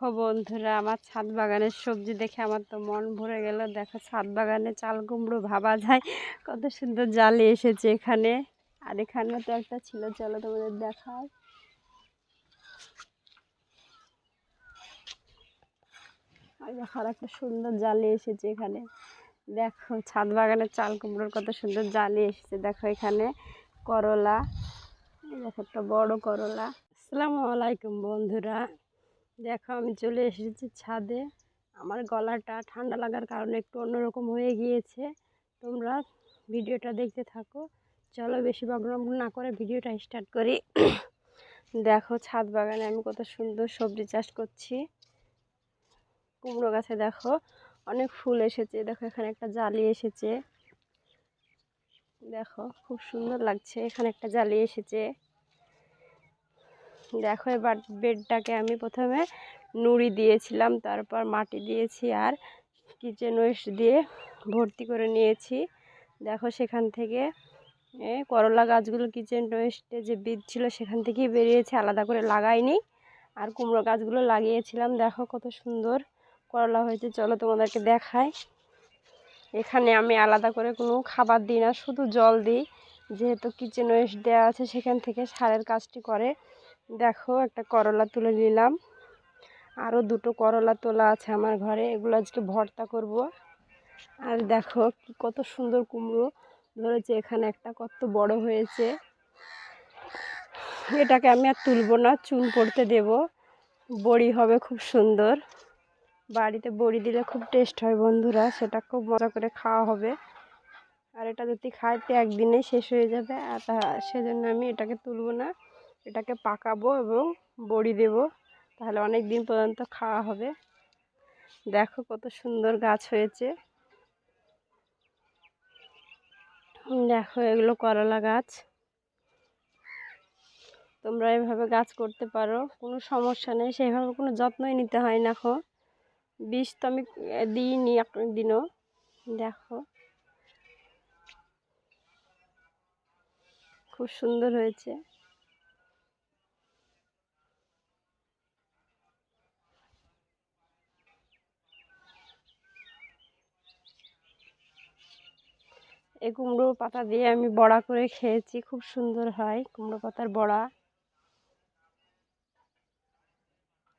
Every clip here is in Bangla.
দেখো বন্ধুরা, আমার ছাদ বাগানের সবজি দেখে আমার তো মন ভরে গেল। দেখো ছাদ বাগানে চাল, কুমড়ো ভাবা যায়। কত সুন্দর জালি এসেছে এখানে। আর এখানে তো একটা ছিল, চলো তোমাদের দেখায় আর দেখো আর একটা সুন্দর জালি এসেছে এখানে। দেখো ছাদ বাগানের চাল, কুমড়োর কত সুন্দর জালি এসেছে। দেখো এখানে করলা। দেখো একটা বড় করলা। আসসালামু আলাইকুম বন্ধুরা। দেখো আমি চলে এসেছি ছাদে। আমার গলাটা ঠান্ডা লাগার কারণে একটু অন্যরকম হয়ে গিয়েছে। তোমরা ভিডিওটা দেখতে থাকো। চলো বেশি বগ্রম না করে ভিডিওটা স্টার্ট করি। দেখো ছাদ বাগানে আমি কত সুন্দর সবজি চাষ করছি। কুমড়ো গাছে দেখো অনেক ফুল এসেছে। দেখো এখানে একটা জালি এসেছে। দেখো খুব সুন্দর লাগছে। এখানে একটা জালি এসেছে। দেখো এবার বেডটাকে আমি প্রথমে নুড়ি দিয়েছিলাম, তারপর মাটি দিয়েছি আর কিচেন ওয়েস্ট দিয়ে ভর্তি করে নিয়েছি। দেখো সেখান থেকে করলা গাছগুলো কিচেন ওয়েস্টে যে বীজ ছিল সেখান থেকেই বেরিয়েছে, আলাদা করে লাগাইনি। আর কুমড়ো গাছগুলো লাগিয়েছিলাম, দেখো কত সুন্দর করলা হয়েছে। চলো তোমাদেরকে দেখাই। এখানে আমি আলাদা করে কোনো খাবার দিই না, শুধু জল দিই। যেহেতু কিচেন ওয়েস্ট দেওয়া আছে, সেখান থেকে সারের কাজটি করে। দেখো একটা করলা তুলে নিলাম। আরও দুটো করলা তোলা আছে আমার ঘরে, এগুলো আজকে ভর্তা করব। আর দেখো কত সুন্দর কুমড়ো ধরেছে, এখানে একটা কত বড় হয়েছে। এটাকে আমি আর তুলব না, চুন পড়তে দেব। বড়ি হবে খুব সুন্দর। বাড়িতে বড়ি দিলে খুব টেস্ট হয় বন্ধুরা, সেটা খুব মজা করে খাওয়া হবে। আর এটা যদি খাইতে একদিনে শেষ হয়ে যাবে, আর সেজন্য আমি এটাকে তুলব না। এটাকে পাকাবো এবং বড়ি দেব। তাহলে অনেক দিন পর্যন্ত খাওয়া হবে। দেখো কত সুন্দর গাছ হয়েছে। দেখো এগুলো করলা গাছ। তোমরা এভাবে গাছ করতে পারো, কোনো সমস্যা নেই। সেইভাবে কোনো যত্নই নিতে হয় না এখন। বিষ তো আমি দিইনি দিনও দেখো। খুব সুন্দর হয়েছে। এই কুমড়ো পাতা দিয়ে আমি বড়া করে খেয়েছি, খুব সুন্দর হয় কুমড়ো পাতার বড়া।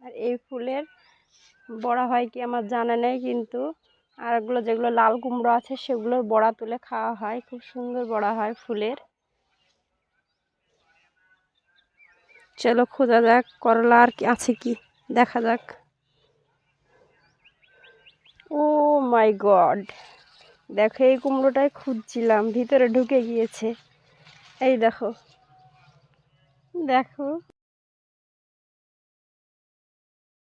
আর এই ফুলের বড়া হয় কি আমার জানা নেই কিন্তু আরগুলো যেগুলো লাল কুমড়ো আছে সেগুলোর বড়া তুলে খাওয়া হয়, খুব সুন্দর বড়া হয় ফুলের। চলো খোঁজা যাক করলা আর কি আছে কি, দেখা যাক। Oh my god! দেখো এই কুমড়োটাই খুঁজছিলাম ভিতরে ঢুকে গিয়েছে। এই দেখো দেখো।